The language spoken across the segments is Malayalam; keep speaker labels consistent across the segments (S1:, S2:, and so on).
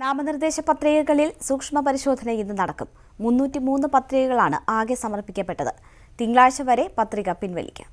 S1: നാമനിർദ്ദേശ പത്രികകളിൽ സൂക്ഷ്മ പരിശോധന ഇന്ന് നടക്കും. മുന്നൂറ്റി മൂന്ന് പത്രികകളാണ് ആകെ സമർപ്പിക്കപ്പെട്ടത്. തിങ്കളാഴ്ച വരെ പത്രിക പിൻവലിക്കാം.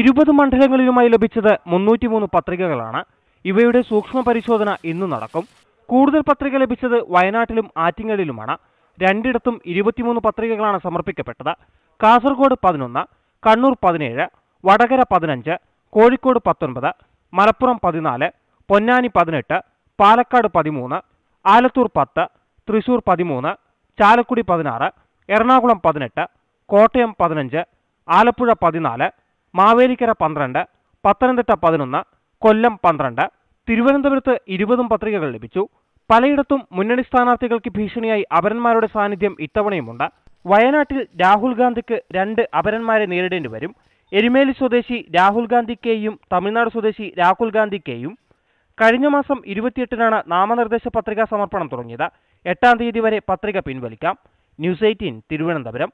S2: ഇരുപത് മണ്ഡലങ്ങളിലുമായി ലഭിച്ചത് മുന്നൂറ്റിമൂന്ന് പത്രികകളാണ്. ഇവയുടെ സൂക്ഷ്മ പരിശോധന ഇന്ന് നടക്കും. കൂടുതൽ പത്രിക ലഭിച്ചത് വയനാട്ടിലും ആറ്റിങ്ങലിലുമാണ്. രണ്ടിടത്തും ഇരുപത്തിമൂന്ന് പത്രികകളാണ് സമർപ്പിക്കപ്പെട്ടത്. കാസർഗോഡ് പതിനൊന്ന് കണ്ണൂർ പതിനേഴ് വടകര പതിനഞ്ച് കോഴിക്കോട് പത്തൊൻപത് മലപ്പുറം പതിനാല് പൊന്നാനി പതിനെട്ട് പാലക്കാട് പതിമൂന്ന് ആലത്തൂർ പത്ത് തൃശൂർ പതിമൂന്ന് ചാലക്കുടി പതിനാറ് എറണാകുളം പതിനെട്ട് കോട്ടയം പതിനഞ്ച് ആലപ്പുഴ പതിനാല് മാവേലിക്കര പന്ത്രണ്ട് പത്തനംതിട്ട പതിനൊന്ന് കൊല്ലം പന്ത്രണ്ട് തിരുവനന്തപുരത്ത് ഇരുപതും പത്രികകൾ ലഭിച്ചു. പലയിടത്തും മുന്നണി സ്ഥാനാർത്ഥികൾക്ക് ഭീഷണിയായി അപരന്മാരുടെ സാന്നിധ്യം ഇത്തവണയുമുണ്ട്. വയനാട്ടിൽ രാഹുൽ ഗാന്ധിക്ക് രണ്ട് അപരന്മാരെ നേരിടേണ്ടി വരും. എരുമേലി സ്വദേശി രാഹുൽ ഗാന്ധിക്കേയും തമിഴ്നാട് സ്വദേശി രാഹുൽ ഗാന്ധിക്കേയും കഴിഞ്ഞ മാസം ഇരുപത്തിയെട്ടിനാണ് നാമനിർദ്ദേശ പത്രികാ സമർപ്പണം തുടങ്ങിയത്. എട്ടാം തീയതി വരെ പത്രിക പിൻവലിക്കാം. News eighteen Thiruvananthapuram.